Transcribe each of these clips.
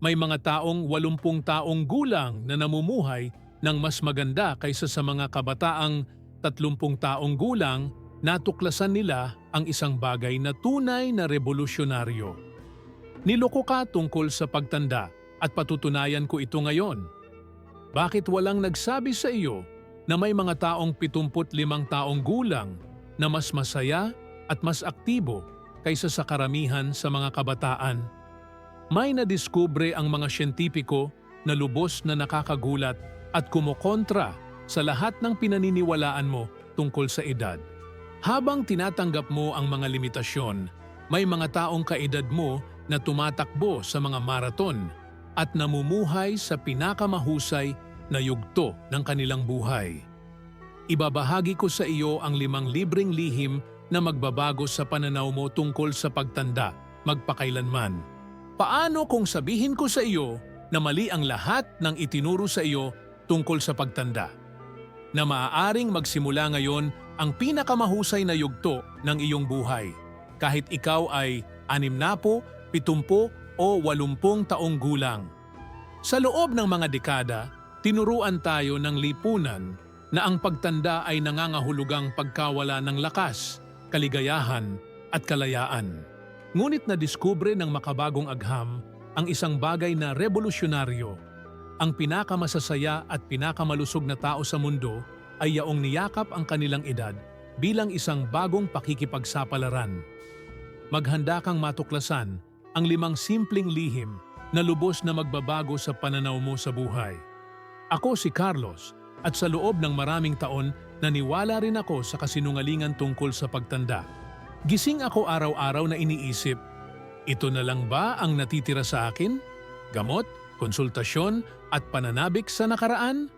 May mga taong 80 taong gulang na namumuhay ng mas maganda kaysa sa mga kabataang 30 taong gulang natuklasan nila ang isang bagay na tunay na revolusyonaryo. Niloko ka tungkol sa pagtanda at patutunayan ko ito ngayon. Bakit walang nagsabi sa iyo na may mga taong 75 taong gulang na mas masaya at mas aktibo kaysa sa karamihan sa mga kabataan? May nadiskubre ang mga siyentipiko na lubos na nakakagulat at kumokontra sa lahat ng pinaniniwalaan mo tungkol sa edad. Habang tinatanggap mo ang mga limitasyon, may mga taong kaedad mo na tumatakbo sa mga maraton at namumuhay sa pinakamahusay na yugto ng kanilang buhay. Ibabahagi ko sa iyo ang limang libreng lihim na magbabago sa pananaw mo tungkol sa pagtanda magpakailanman. Paano kung sabihin ko sa iyo na mali ang lahat ng itinuro sa iyo tungkol sa pagtanda? Na maaaring magsimula ngayon ang pinakamahusay na yugto ng iyong buhay, kahit ikaw ay anim na po, pitumpo o walumpung taong gulang. Sa loob ng mga dekada, tinuruan tayo ng lipunan na ang pagtanda ay nangangahulugang pagkawala ng lakas, kaligayahan at kalayaan. Ngunit nadiskubre ng makabagong agham ang isang bagay na revolusyonaryo. Ang pinakamasasaya at pinakamalusog na tao sa mundo ay yaong niyakap ang kanilang edad bilang isang bagong pakikipagsapalaran. Maghanda kang matuklasan ang limang simpleng lihim na lubos na magbabago sa pananaw mo sa buhay. Ako si Carlos at sa loob ng maraming taon naniwala rin ako sa kasinungalingan tungkol sa pagtanda. Gising ako araw-araw na iniisip, ito na lang ba ang natitira sa akin? Gamot, konsultasyon at pananabik sa nakaraan?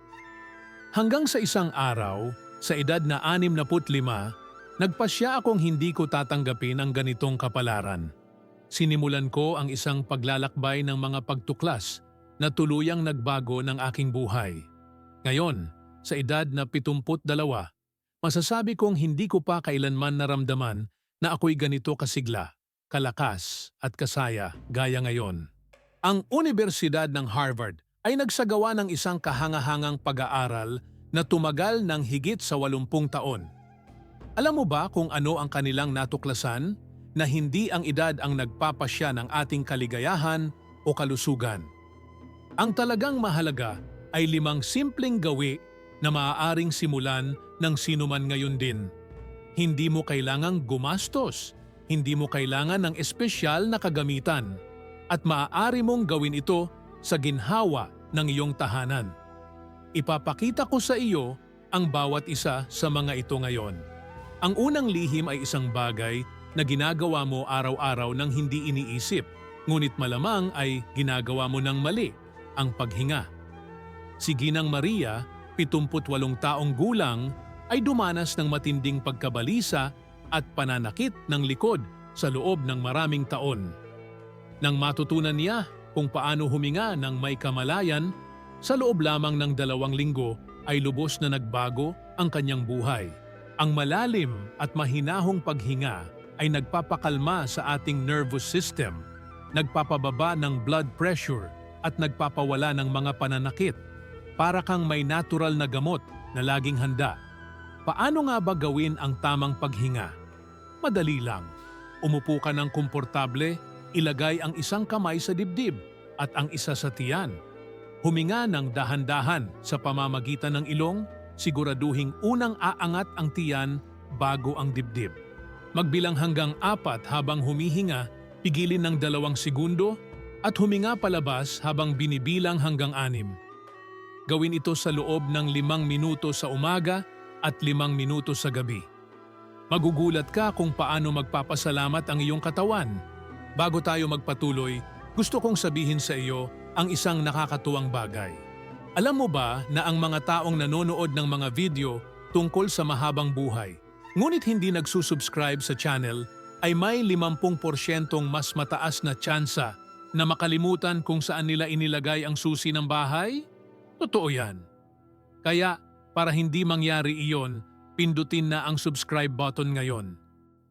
Hanggang sa isang araw, sa edad na 65, nagpasya akong hindi ko tatanggapin ang ganitong kapalaran. Sinimulan ko ang isang paglalakbay ng mga pagtuklas na tuluyang nagbago ng aking buhay. Ngayon, sa edad na 72, masasabi kong hindi ko pa kailanman naramdaman na ako'y ganito kasigla, kalakas at kasaya gaya ngayon. Ang Universidad ng Harvard ay nagsagawa ng isang kahangahangang pag-aaral na tumagal ng higit sa 80 taon. Alam mo ba kung ano ang kanilang natuklasan? Na hindi ang edad ang nagpapasya ng ating kaligayahan o kalusugan. Ang talagang mahalaga ay limang simpleng gawi na maaaring simulan ng sinuman ngayon din. Hindi mo kailangang gumastos, hindi mo kailangan ng espesyal na kagamitan, at maaari mong gawin ito sa ginhawa ng iyong tahanan. Ipapakita ko sa iyo ang bawat isa sa mga ito ngayon. Ang unang lihim ay isang bagay na ginagawa mo araw-araw nang hindi iniisip, ngunit malamang ay ginagawa mo ng mali, ang paghinga. Si Ginang Maria, 78 taong gulang, ay dumanas ng matinding pagkabalisa at pananakit ng likod sa loob ng maraming taon. Nang matutunan niya kung paano huminga ng may kamalayan, sa loob lamang ng dalawang linggo ay lubos na nagbago ang kanyang buhay. Ang malalim at mahinahong paghinga ay nagpapakalma sa ating nervous system, nagpapababa ng blood pressure at nagpapawala ng mga pananakit. Para kang may natural na gamot na laging handa. Paano nga ba gawin ang tamang paghinga? Madali lang. Umupo ka ng komportable, ilagay ang isang kamay sa dibdib at ang isa sa tiyan. Huminga ng dahan-dahan sa pamamagitan ng ilong, siguraduhing unang aangat ang tiyan bago ang dibdib. Magbilang hanggang apat habang humihinga, pigilin ng dalawang segundo at huminga palabas habang binibilang hanggang anim. Gawin ito sa loob ng limang minuto sa umaga at limang minuto sa gabi. Magugulat ka kung paano magpapasalamat ang iyong katawan. Bago tayo magpatuloy, gusto kong sabihin sa iyo ang isang nakakatuwang bagay. Alam mo ba na ang mga taong nanonood ng mga video tungkol sa mahabang buhay, ngunit hindi nagsusubscribe sa channel, ay may 50% mas mataas na tsansa na makalimutan kung saan nila inilagay ang susi ng bahay? Totoo yan. Kaya, para hindi mangyari iyon, pindutin na ang subscribe button ngayon.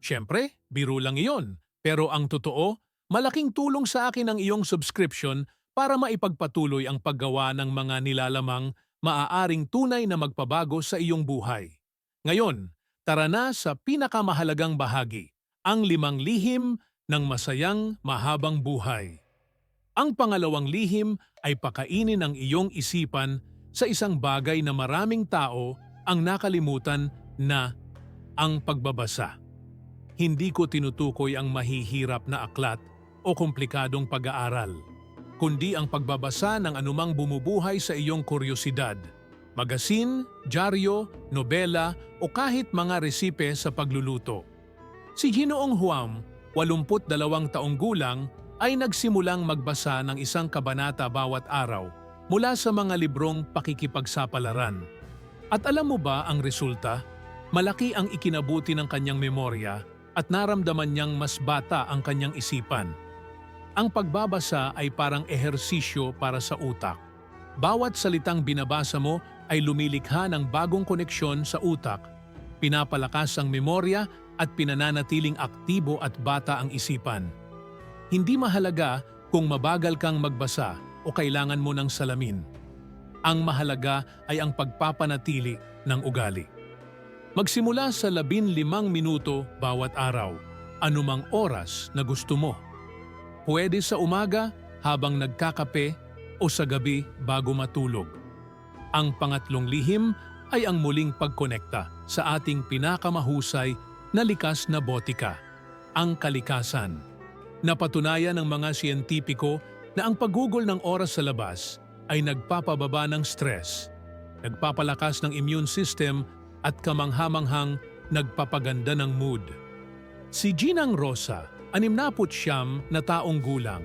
Siyempre, biro lang iyon. Pero ang totoo, malaking tulong sa akin ang iyong subscription para maipagpatuloy ang paggawa ng mga nilalamang maaaring tunay na magpabago sa iyong buhay. Ngayon, tara na sa pinakamahalagang bahagi, ang limang lihim ng masayang mahabang buhay. Ang pangalawang lihim ay pakainin ang iyong isipan sa isang bagay na maraming tao ang nakalimutan na ang pagbabasa. Hindi ko tinutukoy ang mahihirap na aklat o komplikadong pag-aaral, kundi ang pagbabasa ng anumang bumubuhay sa iyong kuryosidad, magasin, dyaryo, nobela o kahit mga resipe sa pagluluto. Si Ginoong Huam, 82 taong gulang, ay nagsimulang magbasa ng isang kabanata bawat araw mula sa mga librong pakikipagsapalaran. At alam mo ba ang resulta? Malaki ang ikinabuti ng kanyang memorya at naramdaman niyang mas bata ang kanyang isipan. Ang pagbabasa ay parang ehersisyo para sa utak. Bawat salitang binabasa mo ay lumilikha ng bagong koneksyon sa utak, pinapalakas ang memorya at pinananatiling aktibo at bata ang isipan. Hindi mahalaga kung mabagal kang magbasa o kailangan mo ng salamin. Ang mahalaga ay ang pagpapanatili ng ugali. Magsimula sa labin limang minuto bawat araw, anumang oras na gusto mo. Pwede sa umaga habang nagkakape o sa gabi bago matulog. Ang pangatlong lihim ay ang muling pagkonekta sa ating pinakamahusay na likas na botika, ang kalikasan. Napatunayan ng mga siyentipiko na ang paggugol ng oras sa labas ay nagpapababa ng stress, nagpapalakas ng immune system at kamanghamanghang nagpapaganda ng mood. Si Ginang Rosa, 69 na taong gulang,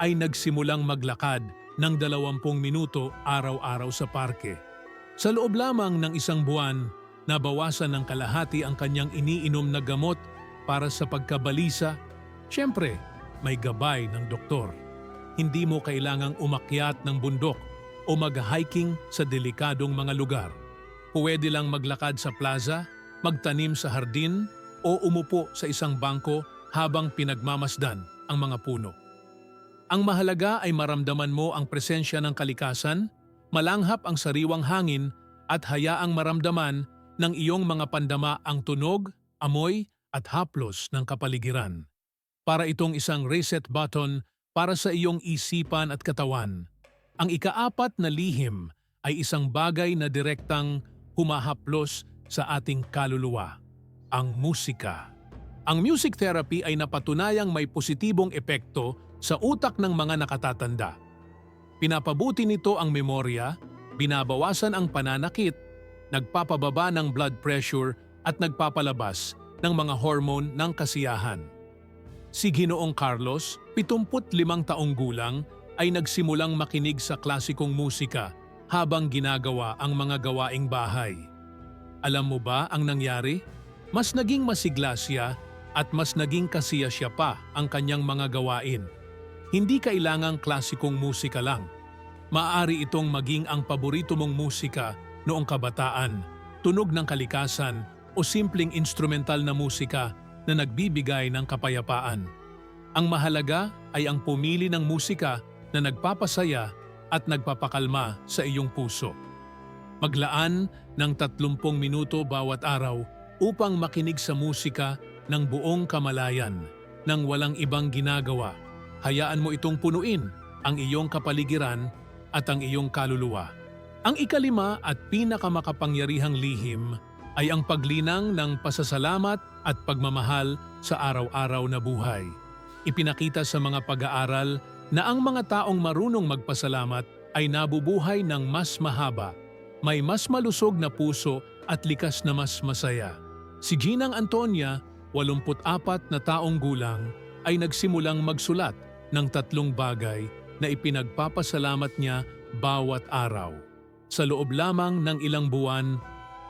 ay nagsimulang maglakad ng 20 minuto araw-araw sa parke. Sa loob lamang ng isang buwan, nabawasan ng kalahati ang kanyang iniinom na gamot para sa pagkabalisa. Siyempre, may gabay ng doktor. Hindi mo kailangang umakyat ng bundok o mag-hiking sa delikadong mga lugar. Pwede lang maglakad sa plaza, magtanim sa hardin o umupo sa isang bangko habang pinagmamasdan ang mga puno. Ang mahalaga ay maramdaman mo ang presensya ng kalikasan, malanghap ang sariwang hangin at hayaang maramdaman ng iyong mga pandama ang tunog, amoy at haplos ng kapaligiran. Para itong isang reset button para sa iyong isipan at katawan. Ang ikaapat na lihim ay isang bagay na direktang humahaplos sa ating kaluluwa, ang musika. Ang music therapy ay napatunayang may positibong epekto sa utak ng mga nakatatanda. Pinapabuti nito ang memorya, binabawasan ang pananakit, nagpapababa ng blood pressure at nagpapalabas ng mga hormone ng kasiyahan. Si Ginoong Carlos, 75 taong gulang, ay nagsimulang makinig sa klasikong musika habang ginagawa ang mga gawaing bahay. Alam mo ba ang nangyari? Mas naging masigla siya at mas naging kasiya siya pa ang kanyang mga gawain. Hindi kailangang klasikong musika lang. Maaari itong maging ang paborito mong musika noong kabataan, tunog ng kalikasan o simpleng instrumental na musika na nagbibigay ng kapayapaan. Ang mahalaga ay ang pumili ng musika na nagpapasaya at nagpapakalma sa iyong puso. Maglaan ng 30 minuto bawat araw upang makinig sa musika ng buong kamalayan nang walang ibang ginagawa. Hayaan mo itong punuin ang iyong kapaligiran at ang iyong kaluluwa. Ang ikalima at pinakamakapangyarihang lihim ay ang paglinang ng pasasalamat at pagmamahal sa araw-araw na buhay. Ipinakita sa mga pag-aaral na ang mga taong marunong magpasalamat ay nabubuhay ng mas mahaba, may mas malusog na puso at likas na mas masaya. Si Ginang Antonia, 84 na taong gulang, ay nagsimulang magsulat ng tatlong bagay na ipinagpapasalamat niya bawat araw. Sa loob lamang ng ilang buwan,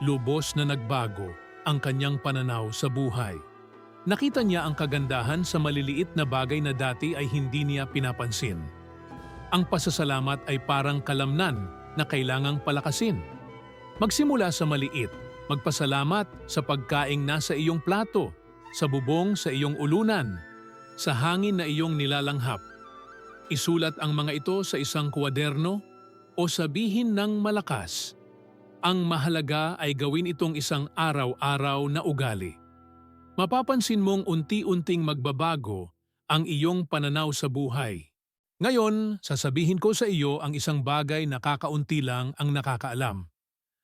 lubos na nagbago ang kanyang pananaw sa buhay. Nakita niya ang kagandahan sa maliliit na bagay na dati ay hindi niya pinapansin. Ang pasasalamat ay parang kalamnan na kailangang palakasin. Magsimula sa maliit, magpasalamat sa pagkaing nasa iyong plato, sa bubong sa iyong ulunan, sa hangin na iyong nilalanghap. isulat ang mga ito sa isang kwaderno o sabihin ng malakas. Ang mahalaga ay gawin itong isang araw-araw na ugali. Mapapansin mong unti-unting magbabago ang iyong pananaw sa buhay. Ngayon, sasabihin ko sa iyo ang isang bagay na kakaunti lang ang nakakaalam.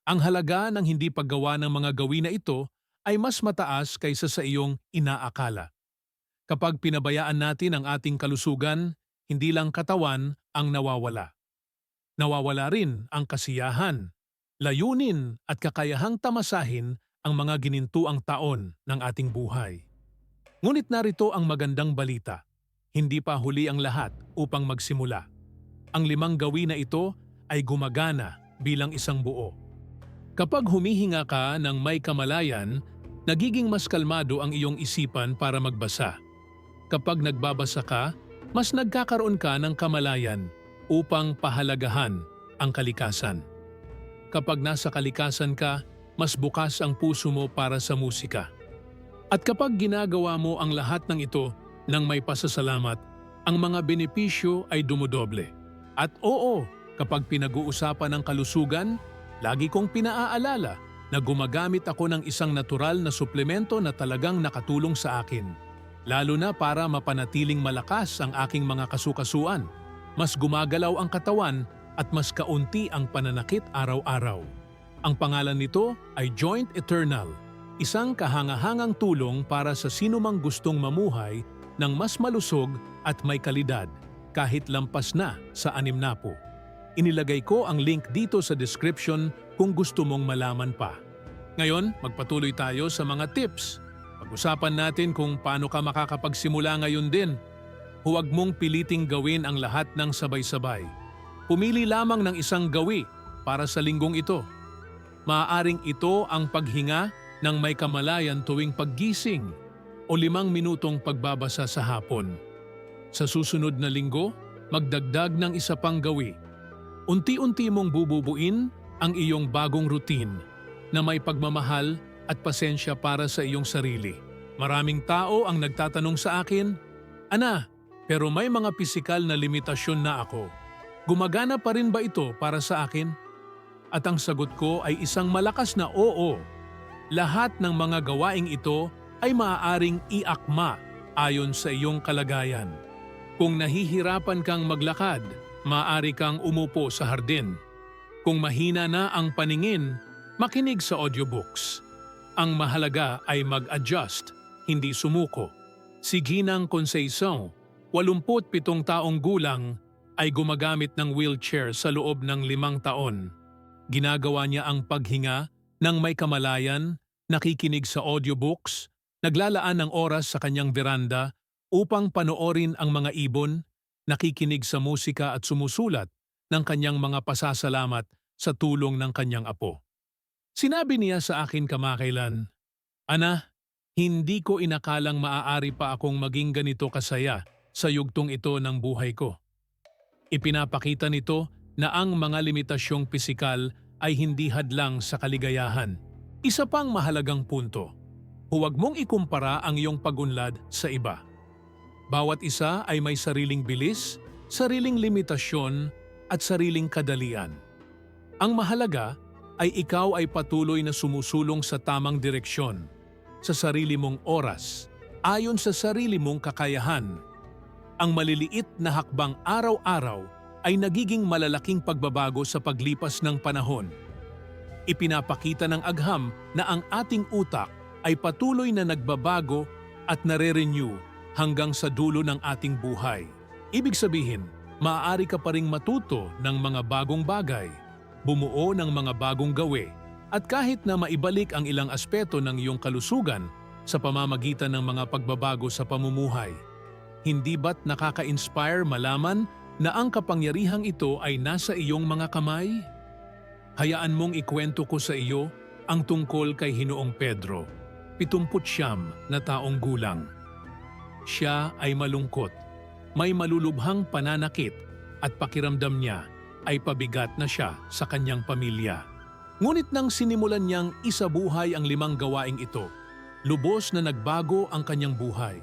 Ang halaga ng hindi paggawa ng mga gawin na ito ay mas mataas kaysa sa iyong inaakala. Kapag pinabayaan natin ang ating kalusugan, hindi lang katawan ang nawawala. Nawawala rin ang kasiyahan, layunin at kakayahang tamasahin ang mga ginintuang taon ng ating buhay. Ngunit narito ang magandang balita. Hindi pa huli ang lahat upang magsimula. Ang limang gawin na ito ay gumagana bilang isang buo. Kapag humihinga ka ng may kamalayan, nagiging mas kalmado ang iyong isipan para magbasa. Kapag nagbabasa ka, mas nagkakaroon ka ng kamalayan upang pahalagahan ang kalikasan. Kapag nasa kalikasan ka, mas bukas ang puso mo para sa musika. At kapag ginagawa mo ang lahat ng ito ng may pasasalamat, ang mga benepisyo ay dumodoble. At oo, kapag pinag-uusapan ng kalusugan, lagi kong pinaaalala na gumagamit ako ng isang natural na suplemento na talagang nakatulong sa akin. Lalo na para mapanatiling malakas ang aking mga kasukasuan. Mas gumagalaw ang katawan at mas kaunti ang pananakit araw-araw. Ang pangalan nito ay Joint Eternal, isang kahangahangang tulong para sa sinumang gustong mamuhay ng mas malusog at may kalidad kahit lampas na sa anim na po. Inilagay ko ang link dito sa description kung gusto mong malaman pa. Ngayon, magpatuloy tayo sa mga tips. Pag-usapan natin kung paano ka makakapagsimula ngayon din. Huwag mong piliting gawin ang lahat ng sabay-sabay. Pumili lamang ng isang gawi para sa linggong ito. Maaaring ito ang paghinga ng may kamalayan tuwing paggising o limang minutong pagbabasa sa hapon. Sa susunod na linggo, magdagdag ng isa pang gawi. Unti-unti mong bububuin ang iyong bagong routine na may pagmamahal at pasensya para sa iyong sarili. Maraming tao ang nagtatanong sa akin, Ana, pero may mga pisikal na limitasyon na ako. Gumagana pa rin ba ito para sa akin? At ang sagot ko ay isang malakas na oo. Lahat ng mga gawaing ito ay maaaring iakma ayon sa iyong kalagayan. Kung nahihirapan kang maglakad, maaari kang umupo sa hardin. Kung mahina na ang paningin, makinig sa audiobooks. Ang mahalaga ay mag-adjust, hindi sumuko. Si Ginang Conceição, 87 taong gulang, ay gumagamit ng wheelchair sa loob ng limang taon. Ginagawa niya ang paghinga ng may kamalayan, nakikinig sa audiobooks, naglalaan ng oras sa kanyang veranda upang panoorin ang mga ibon, nakikinig sa musika at sumusulat ng kanyang mga pasasalamat sa tulong ng kanyang apo. Sinabi niya sa akin kamakailan, Ana, hindi ko inakalang maaari pa akong maging ganito kasaya sa yugtong ito ng buhay ko. Ipinapakita nito na ang mga limitasyong pisikal ay hindi hadlang sa kaligayahan. Isa pang mahalagang punto, huwag mong ikumpara ang iyong pagunlad sa iba. Bawat isa ay may sariling bilis, sariling limitasyon at sariling kadalian. Ang mahalaga ay ikaw ay patuloy na sumusulong sa tamang direksyon, sa sarili mong oras, ayon sa sarili mong kakayahan. Ang maliliit na hakbang araw-araw ay nagiging malalaking pagbabago sa paglipas ng panahon. Ipinapakita ng agham na ang ating utak ay patuloy na nagbabago at nare-renew hanggang sa dulo ng ating buhay. Ibig sabihin, maaari ka pa ring matuto ng mga bagong bagay, bumuo ng mga bagong gawi, at kahit na maibalik ang ilang aspeto ng iyong kalusugan sa pamamagitan ng mga pagbabago sa pamumuhay. Hindi ba't nakaka-inspire malaman na ang kapangyarihang ito ay nasa iyong mga kamay? Hayaan mong ikwento ko sa iyo ang tungkol kay Hinoong Pedro, 79 na taong gulang. Siya ay malungkot, may malulubhang pananakit at pakiramdam niya ay pabigat na siya sa kanyang pamilya. Ngunit nang sinimulan niyang isabuhay ang limang gawaing ito, lubos na nagbago ang kanyang buhay.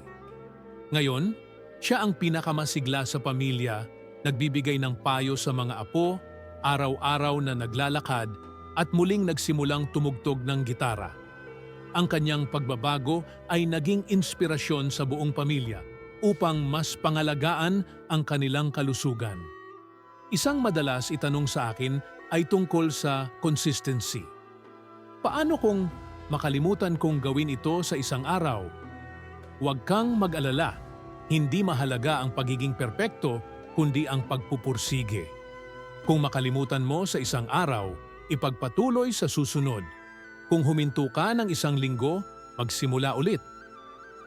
Ngayon, Siya ang pinakamasigla sa pamilya, nagbibigay ng payo sa mga apo, araw-araw na naglalakad at muling nagsimulang tumugtog ng gitara. Ang kanyang pagbabago ay naging inspirasyon sa buong pamilya upang mas pangalagaan ang kanilang kalusugan. Isang madalas itanong sa akin ay tungkol sa consistency. Paano kung makalimutan kong gawin ito sa isang araw? Huwag kang mag-alala. Hindi mahalaga ang pagiging perpekto, kundi ang pagpupursige. Kung makalimutan mo sa isang araw, ipagpatuloy sa susunod. Kung huminto ka ng isang linggo, magsimula ulit.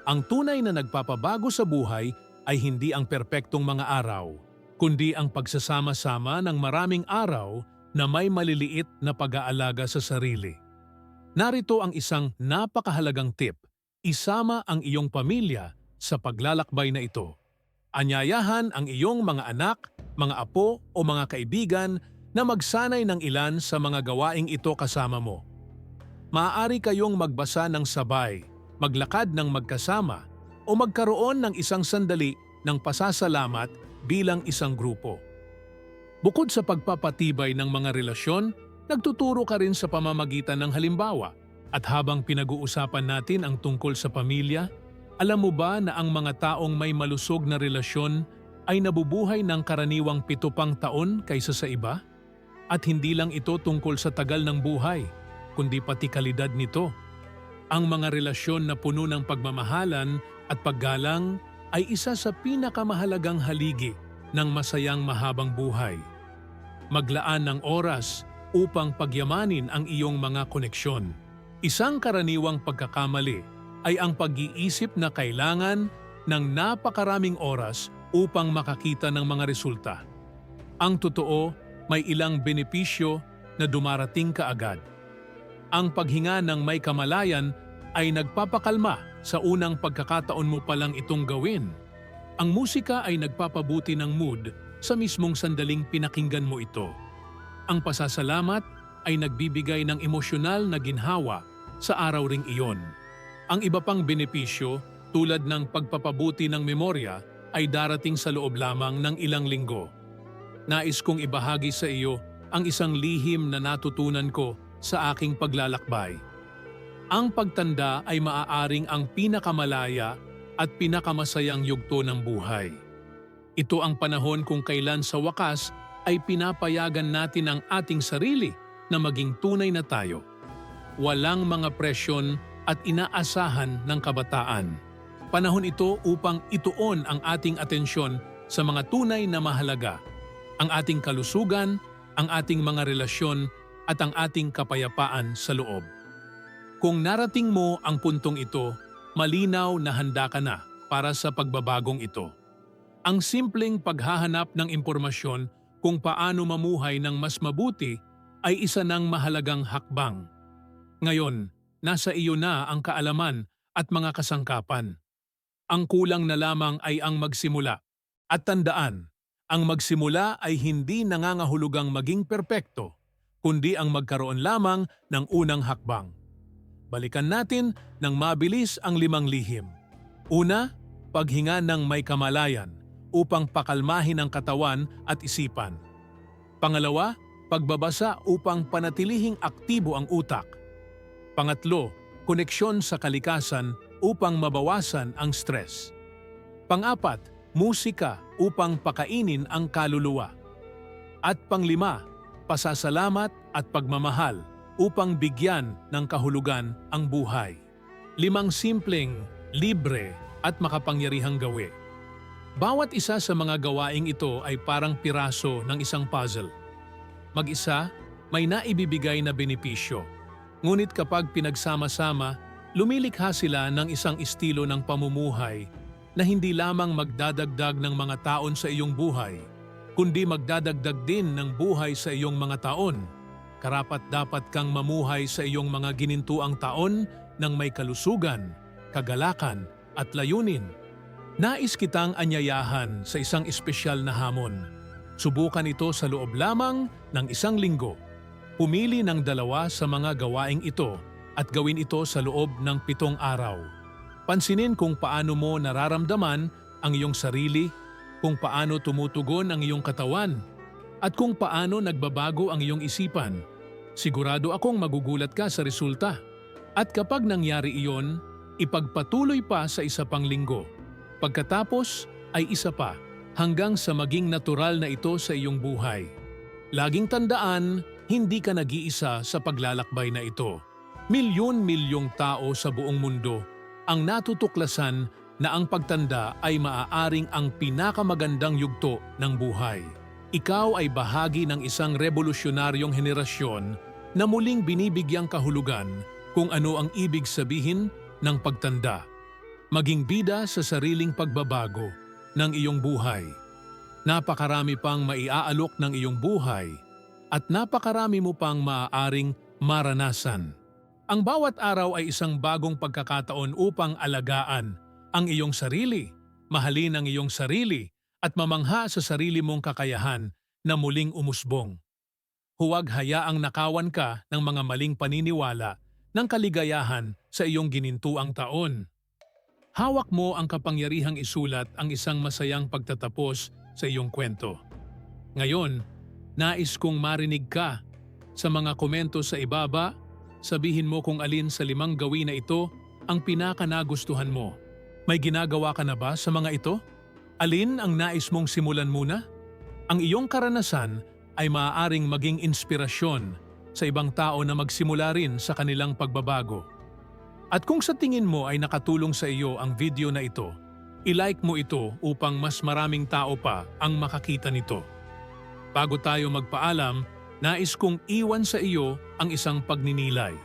Ang tunay na nagpapabago sa buhay ay hindi ang perpektong mga araw, kundi ang pagsasama-sama ng maraming araw na may maliliit na pag-aalaga sa sarili. Narito ang isang napakahalagang tip. Isama ang iyong pamilya sa paglalakbay na ito. Anyayahan ang iyong mga anak, mga apo o mga kaibigan na magsanay ng ilan sa mga gawaing ito kasama mo. Maaari kayong magbasa ng sabay, maglakad ng magkasama, o magkaroon ng isang sandali ng pasasalamat bilang isang grupo. Bukod sa pagpapatibay ng mga relasyon, nagtuturo ka rin sa pamamagitan ng halimbawa. At habang pinag-uusapan natin ang tungkol sa pamilya, alam mo ba na ang mga taong may malusog na relasyon ay nabubuhay ng karaniwang pito taon kaysa sa iba? At hindi lang ito tungkol sa tagal ng buhay, kundi pati kalidad nito. Ang mga relasyon na puno ng pagmamahalan at paggalang ay isa sa pinakamahalagang haligi ng masayang mahabang buhay. Maglaan ng oras upang pagyamanin ang iyong mga koneksyon. Isang karaniwang pagkakamali ay ang pag-iisip na kailangan ng napakaraming oras upang makakita ng mga resulta. Ang totoo, may ilang benepisyo na dumarating kaagad. Ang paghinga ng may kamalayan ay nagpapakalma sa unang pagkakataon mo palang itong gawin. Ang musika ay nagpapabuti ng mood sa mismong sandaling pinakinggan mo ito. Ang pasasalamat ay nagbibigay ng emosyonal na ginhawa sa araw ring iyon. Ang iba pang benepisyo tulad ng pagpapabuti ng memorya ay darating sa loob lamang ng ilang linggo. Nais kong ibahagi sa iyo ang isang lihim na natutunan ko sa aking paglalakbay. Ang pagtanda ay maaaring ang pinakamalaya at pinakamasayang yugto ng buhay. Ito ang panahon kung kailan sa wakas ay pinapayagan natin ang ating sarili na maging tunay na tayo. Walang mga presyon at inaasahan ng kabataan. Panahon ito upang ituon ang ating atensyon sa mga tunay na mahalaga, ang ating kalusugan, ang ating mga relasyon at ang ating kapayapaan sa loob. Kung narating mo ang puntong ito, malinaw na handa ka na para sa pagbabagong ito. Ang simpleng paghahanap ng impormasyon kung paano mamuhay ng mas mabuti ay isa ng mahalagang hakbang. Ngayon, nasa iyo na ang kaalaman at mga kasangkapan. Ang kulang na lamang ay ang magsimula. At tandaan, ang magsimula ay hindi nangangahulugang maging perpekto, kundi ang magkaroon lamang ng unang hakbang. Balikan natin ng mabilis ang limang lihim. Una, paghinga ng may kamalayan upang pakalmahin ang katawan at isipan. Pangalawa, pagbabasa upang panatilihing aktibo ang utak. Pangatlo, koneksyon sa kalikasan upang mabawasan ang stress. Pangapat, musika upang pakainin ang kaluluwa. At panglima, pasasalamat at pagmamahal upang bigyan ng kahulugan ang buhay. Limang simpleng, libre at makapangyarihang gawi. Bawat isa sa mga gawaing ito ay parang piraso ng isang puzzle. Mag-isa, may naibibigay na benepisyo. Ngunit kapag pinagsama-sama, lumilikha sila ng isang estilo ng pamumuhay na hindi lamang magdadagdag ng mga taon sa iyong buhay, kundi magdadagdag din ng buhay sa iyong mga taon. Karapat dapat kang mamuhay sa iyong mga ginintuang taon ng may kalusugan, kagalakan at layunin. Nais kitang anyayahan sa isang espesyal na hamon. Subukan ito sa loob lamang ng isang linggo. Pumili ng dalawa sa mga gawaing ito at gawin ito sa loob ng pitong araw. Pansinin kung paano mo nararamdaman ang iyong sarili, kung paano tumutugon ang iyong katawan, at kung paano nagbabago ang iyong isipan. Sigurado akong magugulat ka sa resulta. At kapag nangyari iyon, ipagpatuloy pa sa isa pang linggo. Pagkatapos ay isa pa hanggang sa maging natural na ito sa iyong buhay. Laging tandaan, hindi ka nag-iisa sa paglalakbay na ito. Milyon-milyong tao sa buong mundo ang natutuklasan na ang pagtanda ay maaaring ang pinakamagandang yugto ng buhay. Ikaw ay bahagi ng isang revolusyonaryong henerasyon na muling binibigyang kahulugan kung ano ang ibig sabihin ng pagtanda. Maging bida sa sariling pagbabago ng iyong buhay. Napakarami pang maiaalok ng iyong buhay at napakarami mo pang maaaring maranasan. Ang bawat araw ay isang bagong pagkakataon upang alagaan ang iyong sarili, mahalin ang iyong sarili at mamangha sa sarili mong kakayahan na muling umusbong. Huwag hayaang nakawan ka ng mga maling paniniwala ng kaligayahan sa iyong ginintuang taon. Hawak mo ang kapangyarihang isulat ang isang masayang pagtatapos sa iyong kwento. Ngayon, nais kong marinig ka. Sa mga komento sa ibaba, sabihin mo kung alin sa limang gawin na ito ang pinaka nagustuhan mo. May ginagawa ka na ba sa mga ito? Alin ang nais mong simulan muna? Ang iyong karanasan ay maaaring maging inspirasyon sa ibang tao na magsimula rin sa kanilang pagbabago. At kung sa tingin mo ay nakatulong sa iyo ang video na ito, ilike mo ito upang mas maraming tao pa ang makakita nito. Bago tayo magpaalam, nais kong iwan sa iyo ang isang pagninilay.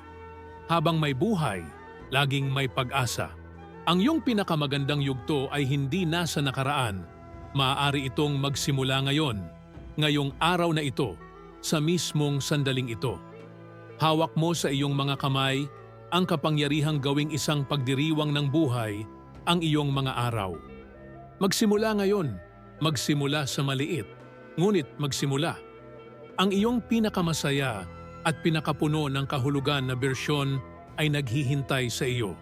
Habang may buhay, laging may pag-asa. Ang iyong pinakamagandang yugto ay hindi nasa nakaraan. Maaari itong magsimula ngayon, ngayong araw na ito, sa mismong sandaling ito. Hawak mo sa iyong mga kamay ang kapangyarihang gawing isang pagdiriwang ng buhay ang iyong mga araw. Magsimula ngayon, magsimula sa maliit, ngunit magsimula. Ang iyong pinakamasaya at pinakapuno ng kahulugan na bersyon ay naghihintay sa iyo.